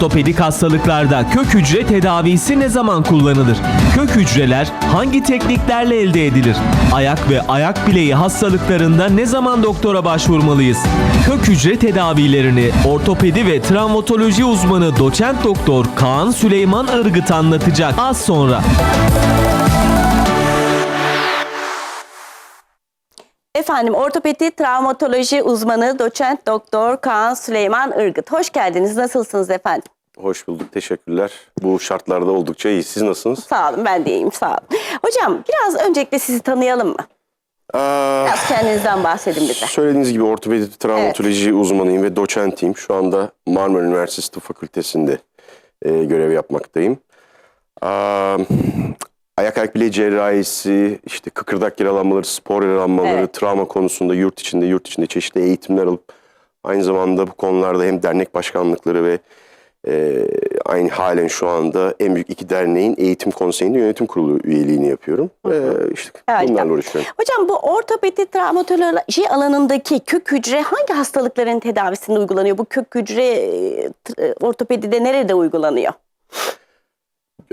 Ortopedik hastalıklarda kök hücre tedavisi ne zaman kullanılır? Kök hücreler hangi tekniklerle elde edilir? Ayak ve ayak bileği hastalıklarında ne zaman doktora başvurmalıyız? Kök hücre tedavilerini ortopedi ve travmatoloji uzmanı doçent doktor Kaan Süleyman Irgıt anlatacak az sonra. Efendim ortopedi travmatoloji uzmanı doçent doktor Kaan Süleyman Irgıt. Hoş geldiniz. Nasılsınız efendim? Hoş bulduk, teşekkürler. Bu şartlarda oldukça iyi. Siz nasılsınız? Sağ olun ben de iyiyim sağ olun. Hocam biraz öncelikle sizi tanıyalım mı? Aa, Biraz kendinizden bahsedin bize. söylediğiniz gibi ortopedi travmatoloji uzmanıyım ve doçentiyim. Şu anda Marmara Üniversitesi Tıp Fakültesi'nde e, görev yapmaktayım. Aa, ayak ayak bileği cerrahisi, işte kıkırdak yaralanmaları, spor yaralanmaları, Evet. travma konusunda yurt içinde, yurt içinde çeşitli eğitimler alıp aynı zamanda bu konularda hem dernek başkanlıkları ve e, aynı halen şu anda en büyük iki derneğin eğitim konseyinde yönetim kurulu üyeliğini yapıyorum. E, işte Harika. bunlarla uğraşıyorum. Hocam bu ortopedi travmatoloji alanındaki kök hücre hangi hastalıkların tedavisinde uygulanıyor? Bu kök hücre e, t- ortopedide nerede uygulanıyor?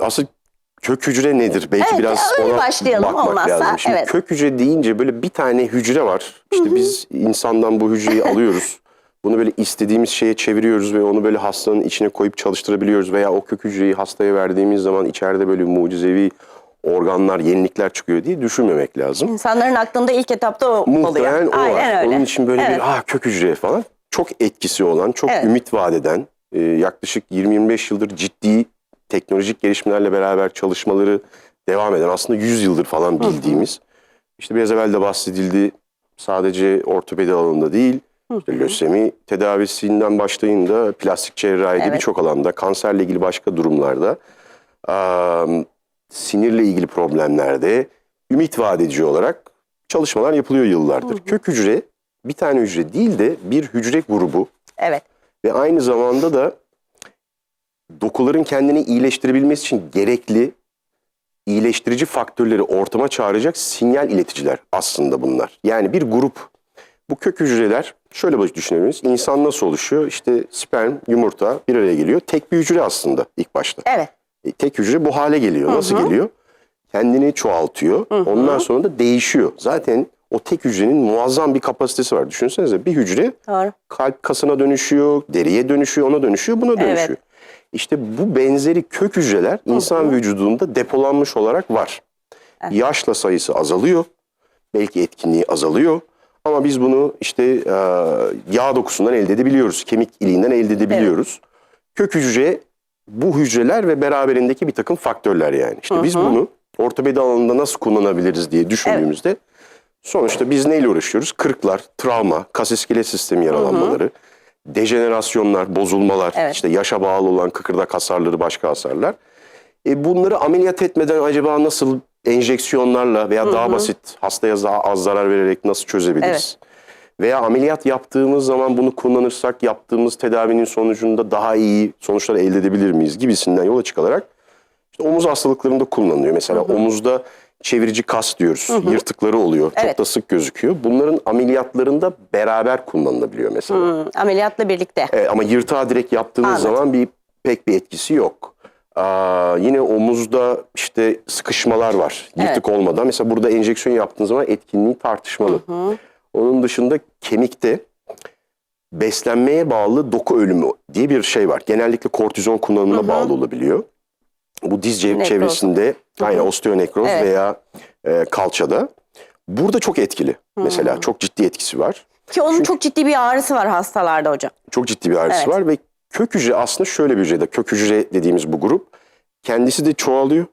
Aslında kök hücre nedir? Belki Evet, biraz öyle ona başlayalım bakmak olmazsa, lazım. Şimdi evet. kök hücre deyince böyle bir tane hücre var. İşte biz insandan bu hücreyi alıyoruz. Bunu böyle istediğimiz şeye çeviriyoruz ve onu böyle hastanın içine koyup çalıştırabiliyoruz. Veya o kök hücreyi hastaya verdiğimiz zaman içeride böyle mucizevi organlar, yenilikler çıkıyor diye düşünmemek lazım. İnsanların aklında ilk etapta o Muhtemelen oluyor. o var. Öyle. Onun için böyle Evet. bir ah kök hücre falan çok etkisi olan, çok Evet. ümit vaat eden, e, yaklaşık 20-25 yıldır ciddi teknolojik gelişmelerle beraber çalışmaları devam eden, aslında 100 yıldır falan bildiğimiz, işte biraz evvel de bahsedildi sadece ortopedi alanında değil, işte lösemi tedavisinden başlayın da plastik cerrahide Evet. birçok alanda, kanserle ilgili başka durumlarda, sinirle ilgili problemlerde ümit vaat edici olarak çalışmalar yapılıyor yıllardır. Kök hücre bir tane hücre değil de bir hücre grubu Evet. ve aynı zamanda da dokuların kendini iyileştirebilmesi için gerekli iyileştirici faktörleri ortama çağıracak sinyal ileticiler aslında bunlar. Yani bir grup. Bu kök hücreler şöyle düşünebiliriz. İnsan nasıl oluşuyor? İşte sperm, yumurta bir araya geliyor. Tek bir hücre aslında ilk başta. Evet. E, tek hücre bu hale geliyor. Nasıl geliyor? Kendini çoğaltıyor. Ondan sonra da değişiyor. Zaten o tek hücrenin muazzam bir kapasitesi var. Düşünsenize bir hücre Doğru. kalp kasına dönüşüyor, deriye dönüşüyor, ona dönüşüyor, buna dönüşüyor. İşte bu benzeri kök hücreler insan vücudunda depolanmış olarak var. Yaşla sayısı azalıyor. Belki etkinliği azalıyor. Ama biz bunu işte e, yağ dokusundan elde edebiliyoruz. Kemik iliğinden elde edebiliyoruz. Kök hücre bu hücreler ve beraberindeki bir takım faktörler yani. İşte biz bunu ortopedi alanında nasıl kullanabiliriz diye düşündüğümüzde sonuçta biz neyle uğraşıyoruz? Kırıklar, travma, kas iskelet sistemi yaralanmaları, dejenerasyonlar, bozulmalar, Evet. işte yaşa bağlı olan kıkırdak hasarları, başka hasarlar. E bunları ameliyat etmeden acaba nasıl enjeksiyonlarla veya daha basit hastaya daha az zarar vererek nasıl çözebiliriz? Veya ameliyat yaptığımız zaman bunu kullanırsak yaptığımız tedavinin sonucunda daha iyi sonuçlar elde edebilir miyiz gibisinden yola çıkarak işte omuz hastalıklarında kullanılıyor. Mesela omuzda çevirici kas diyoruz. Yırtıkları oluyor. Evet. Çok da sık gözüküyor. Bunların ameliyatlarında beraber kullanılabiliyor mesela. Hı, ameliyatla birlikte. E, ama yırtığa direkt yaptığınız Anladım. zaman bir pek bir etkisi yok. Aa, yine omuzda işte sıkışmalar var. Yırtık olmadan. Mesela burada enjeksiyon yaptığınız zaman etkinliği tartışmalı. Onun dışında kemikte beslenmeye bağlı doku ölümü diye bir şey var. Genellikle kortizon kullanımına bağlı olabiliyor. Bu diz Nekroz. çevresinde aynı osteonekroz Evet. veya e, kalçada. Burada çok etkili. Mesela çok ciddi etkisi var. Ki onun çok ciddi bir ağrısı var hastalarda hocam. Çok ciddi bir ağrısı Evet. var ve kök hücre aslında şöyle bir hücrede. Kök hücre dediğimiz bu grup kendisi de çoğalıyor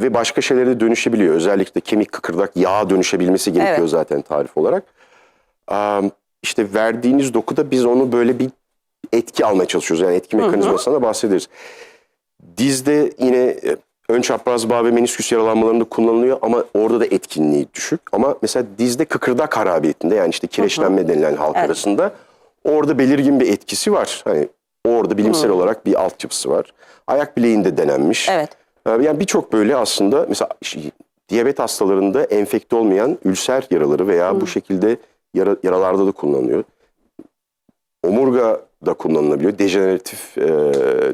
ve başka şeylere de dönüşebiliyor. Özellikle kemik kıkırdak yağa dönüşebilmesi gerekiyor Evet. zaten tarif olarak. İşte verdiğiniz dokuda biz onu böyle bir etki almaya çalışıyoruz. Yani etki mekanizmasına da bahsederiz. Dizde yine e, ön çapraz bağ ve menisküs yaralanmalarında kullanılıyor ama orada da etkinliği düşük. Ama mesela dizde kıkırdak harabiyetinde yani işte kireçlenme denilen halk Evet. arasında orada belirgin bir etkisi var. Hani orada bilimsel olarak bir altyapısı var. Ayak bileğinde denenmiş. Evet. Ee, Yani birçok böyle aslında mesela diyabet hastalarında enfekte olmayan ülser yaraları veya bu şekilde yara- yaralarda da kullanılıyor. Omurga da kullanılabiliyor. Dejeneratif e,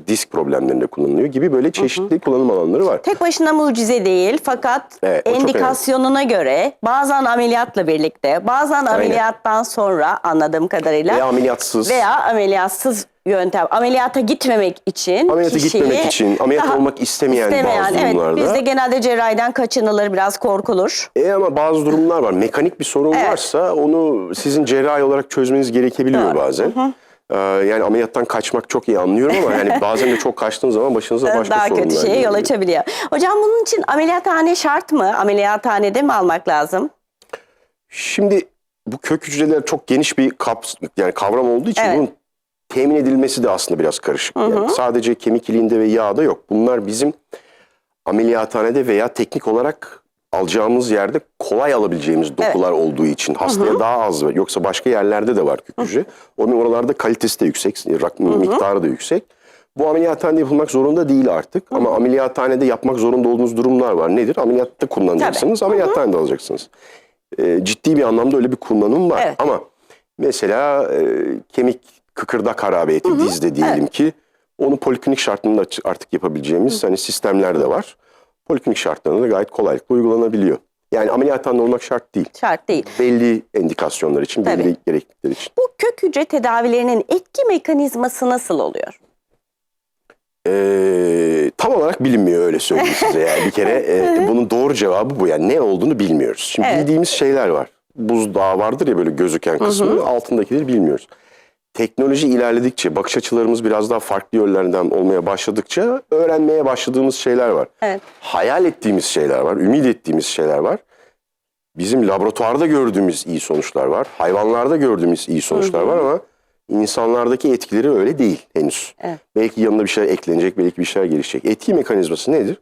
disk problemlerinde kullanılıyor gibi böyle çeşitli kullanım alanları var. Tek başına mucize değil fakat Evet, endikasyonuna göre bazen ameliyatla birlikte bazen ameliyattan sonra anladığım kadarıyla Veya ameliyatsız. veya ameliyatsız yöntem ameliyata gitmemek için Ameliyata kişiyi gitmemek için, ameliyat olmak istemeyen, bazı evet, durumlarda. bizde genelde cerrahiden kaçınılır biraz korkulur. E ama bazı durumlar var. Mekanik bir sorun Evet. varsa onu sizin cerrahi olarak çözmeniz gerekebiliyor Doğru. bazen. Ee, yani ameliyattan kaçmak çok iyi anlıyorum ama yani bazen de çok kaçtığınız zaman başınıza başka daha sorunlar kötü şeye yol açabiliyor. Hocam bunun için ameliyathane şart mı? Ameliyathanede mi almak lazım? Şimdi bu kök hücreler çok geniş bir kap, yani kavram olduğu için Evet. bunun temin edilmesi de aslında biraz karışık. Yani sadece kemik iliğinde ve yağda yok. Bunlar bizim ameliyathanede veya teknik olarak alacağımız yerde kolay alabileceğimiz dokular olduğu için hastaya daha az var. Yoksa başka yerlerde de var kök hücre. Onun oralarda kalitesi de yüksek, rak- miktarı da yüksek. Bu ameliyathanede yapılmak zorunda değil artık ama ameliyathanede yapmak zorunda olduğunuz durumlar var. Nedir? Ameliyatta kullanacaksınız, ameliyathanede alacaksınız. E, ciddi bir anlamda öyle bir kullanım var. Evet. Ama mesela e, kemik kıkırdak harabiyeti dizde diyelim ki onu poliklinik şartlarında aç- artık yapabileceğimiz hani sistemler de var. Poliklinik şartlarında da gayet kolaylıkla uygulanabiliyor. Yani ameliyathanede olmak şart değil. Şart değil. Belli endikasyonlar için, belli Tabii. gereklilikler için. Bu kök hücre tedavilerinin etki mekanizması nasıl oluyor? Ee, tam olarak bilinmiyor öyle söyleyeyim size. Yani bir kere e, bunun doğru cevabı bu. Yani ne olduğunu bilmiyoruz. Şimdi Evet. bildiğimiz şeyler var. Buzdağı vardır ya böyle gözüken kısmı. Altındakileri bilmiyoruz. Teknoloji ilerledikçe, bakış açılarımız biraz daha farklı yönlerden olmaya başladıkça öğrenmeye başladığımız şeyler var. Evet. Hayal ettiğimiz şeyler var, ümit ettiğimiz şeyler var. Bizim laboratuvarda gördüğümüz iyi sonuçlar var. Hayvanlarda gördüğümüz iyi sonuçlar var ama insanlardaki etkileri öyle değil henüz. Evet. Belki yanına bir şeyler eklenecek, belki bir şeyler gelişecek. Etki mekanizması nedir?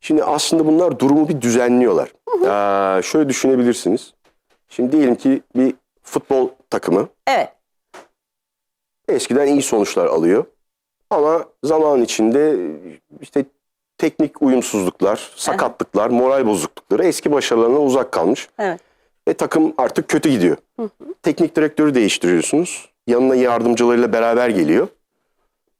Şimdi aslında bunlar durumu bir düzenliyorlar. Ee, şöyle düşünebilirsiniz. Şimdi diyelim ki bir futbol takımı Evet. Eskiden iyi sonuçlar alıyor. Ama zaman içinde işte teknik uyumsuzluklar, sakatlıklar, moral bozuklukları eski başarılarına uzak kalmış. Evet. Ve takım artık kötü gidiyor. Teknik direktörü değiştiriyorsunuz. Yanına yardımcılarıyla beraber geliyor.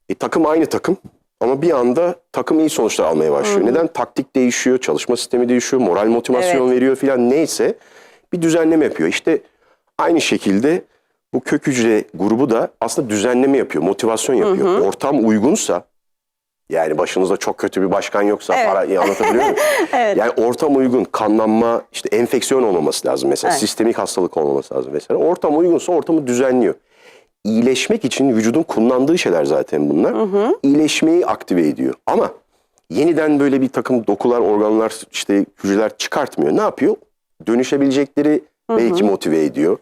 E, takım aynı takım. Ama bir anda takım iyi sonuçlar almaya başlıyor. Neden? Taktik değişiyor, çalışma sistemi değişiyor, moral motivasyon Evet. veriyor filan neyse bir düzenleme yapıyor. İşte aynı şekilde bu kök hücre grubu da aslında düzenleme yapıyor, motivasyon yapıyor. Ortam uygunsa yani başınızda çok kötü bir başkan yoksa Evet. para iyi anlatabiliyor muyum? Evet. Yani ortam uygun, kanlanma, işte enfeksiyon olmaması lazım mesela. Evet. Sistemik hastalık olmaması lazım mesela. Ortam uygunsa ortamı düzenliyor. İyileşmek için vücudun kullandığı şeyler zaten bunlar. İyileşmeyi aktive ediyor. Ama yeniden böyle bir takım dokular, organlar, işte hücreler çıkartmıyor. Ne yapıyor? Dönüşebilecekleri belki motive ediyor.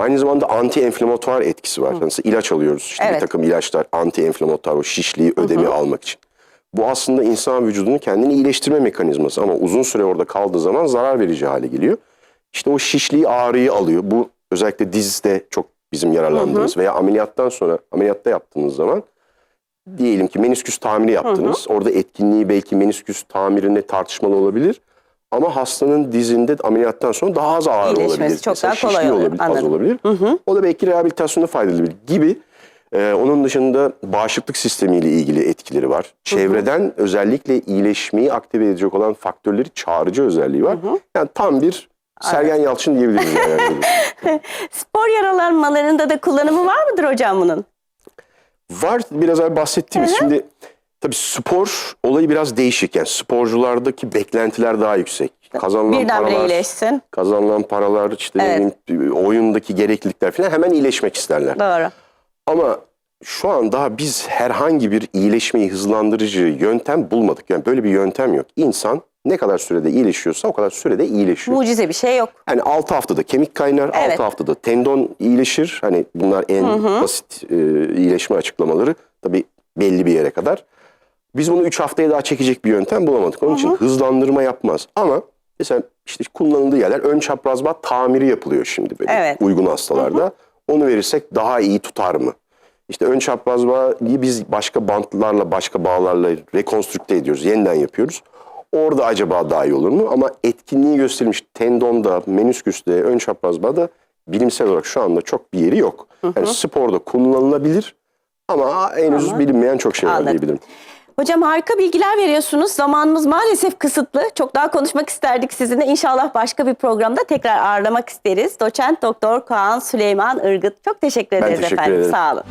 Aynı zamanda anti-enflamatuar etkisi var. Mesela ilaç alıyoruz. İşte Evet. bir takım ilaçlar anti-enflamatuar, o şişliği, ödemi almak için. Bu aslında insan vücudunun kendini iyileştirme mekanizması ama uzun süre orada kaldığı zaman zarar verici hale geliyor. İşte o şişliği, ağrıyı alıyor. Bu özellikle dizde çok bizim yararlandığımız veya ameliyattan sonra ameliyatta yaptığınız zaman diyelim ki menisküs tamiri yaptınız. Orada etkinliği belki menisküs tamirinde tartışmalı olabilir. Ama hastanın dizinde ameliyattan sonra daha az ağrı İyileşmesi olabilir. çok Mesela daha kolay şişliği oluyor. olabilir, az Anladım. olabilir. O da belki rehabilitasyonda faydalı olabilir gibi. Ee, onun dışında bağışıklık sistemiyle ilgili etkileri var. Çevreden özellikle iyileşmeyi aktive edecek olan faktörleri çağrıcı özelliği var. Yani tam bir Sergen Yalçın diyebiliriz. Yani. Spor yaralanmalarında da kullanımı var mıdır hocam bunun? Var biraz evvel bahsettiğimiz şimdi tabii spor olayı biraz değişik. Yani sporculardaki beklentiler daha yüksek. Kazanılan Birdenbire paralar, iyileşsin. kazanılan paralar işte Evet. bileyim, oyundaki gereklilikler falan hemen iyileşmek isterler. Doğru. Ama şu an daha biz herhangi bir iyileşmeyi hızlandırıcı yöntem bulmadık. Yani böyle bir yöntem yok. İnsan ne kadar sürede iyileşiyorsa o kadar sürede iyileşiyor. Mucize bir şey yok. Yani 6 haftada kemik kaynar, Evet. 6 haftada tendon iyileşir. Hani bunlar en basit e, iyileşme açıklamaları. Tabii belli bir yere kadar. Biz bunu 3 haftaya daha çekecek bir yöntem bulamadık. Onun için hızlandırma yapmaz. Ama mesela işte kullanıldığı yerler ön çapraz bağ tamiri yapılıyor şimdi böyle Evet. uygun hastalarda. Onu verirsek daha iyi tutar mı? İşte ön çapraz bağı biz başka bantlarla, başka bağlarla rekonstrükte ediyoruz, yeniden yapıyoruz. Orada acaba daha iyi olur mu? Ama etkinliği gösterilmiş tendonda, menisküste, ön çapraz bağda bilimsel olarak şu anda çok bir yeri yok. Yani sporda kullanılabilir ama henüz Ama- bilinmeyen çok şey var diyebilirim. Hocam harika bilgiler veriyorsunuz. Zamanımız maalesef kısıtlı. Çok daha konuşmak isterdik sizinle. İnşallah başka bir programda tekrar ağırlamak isteriz. Doçent Doktor Kaan Süleyman Irgıt. Çok teşekkür Ben ederiz teşekkür efendim. ederim. Sağ olun.